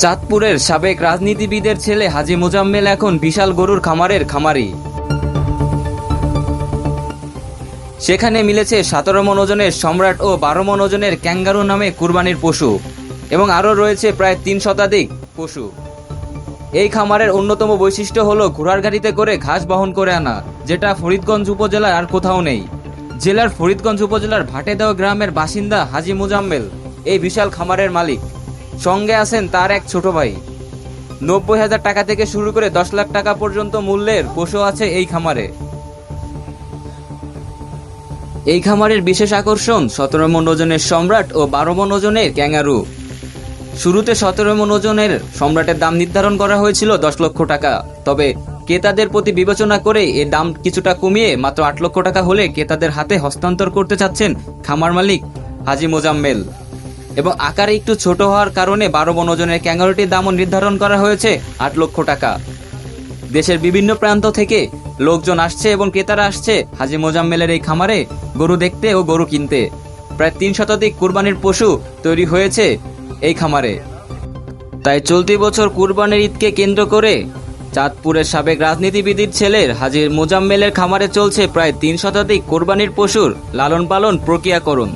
চাঁদপুরের সাবেক রাজনীতিবিদের ছেলে হাজি মোজাম্মেল এখন বিশাল গরুর খামারের খামারি। সেখানে মিলেছে সতেরো মন ওজনের সম্রাট ও বারো মন ওজনের ক্যাঙ্গারু নামে কুরবানির পশু এবং আরও রয়েছে প্রায় তিন শতাধিক পশু। এই খামারের অন্যতম বৈশিষ্ট্য হলো ঘোড়ার গাড়িতে করে ঘাস বহন করে আনা, যেটা ফরিদগঞ্জ উপজেলার আর কোথাও নেই। জেলার ফরিদগঞ্জ উপজেলার ভাটেদেওয়া গ্রামের বাসিন্দা হাজি মুজাম্মেল এই বিশাল খামারের মালিক। সঙ্গে আছেন তার এক ছোট ভাই। নব্বই হাজার টাকা থেকে শুরু করে দশ লাখ টাকা পর্যন্ত মূল্যের পশু আছে এই খামারে। এই খামারের বিশেষ আকর্ষণ সতেরো মন ওজনের সম্রাট ও বারো মন ওজনের ক্যাঙ্গারু। শুরুতে সতেরো মন ওজনের সম্রাটের দাম নির্ধারণ করা হয়েছিল দশ লক্ষ টাকা। তবে ক্রেতাদের প্রতি বিবেচনা করে এর দাম কিছুটা কমিয়ে মাত্র আট লক্ষ টাকা হলে ক্রেতাদের হাতে হস্তান্তর করতে চাচ্ছেন খামার মালিক হাজি মোজাম্মেল। এবং আকারে একটু ছোট হওয়ার কারণে বারো মন ওজনের ক্যাঙ্গারুটির দামও নির্ধারণ করা হয়েছে আট লক্ষ টাকা। দেশের বিভিন্ন প্রান্ত থেকে লোকজন আসছে এবং ক্রেতারা আসছে হাজি মোজাম্মেলের এই খামারে গরু দেখতে ও গরু কিনতে। প্রায় তিন শতাধিক কুরবানির পশু তৈরি হয়েছে এই খামারে। তাই চলতি বছর কুরবানির ঈদকে কেন্দ্র করে চাঁদপুরের সাবেক রাজনীতিবিদির ছেলের হাজির মোজাম্মেলের খামারে চলছে প্রায় তিন শতাধিক কোরবানির পশুর লালন পালন প্রক্রিয়াকরণ।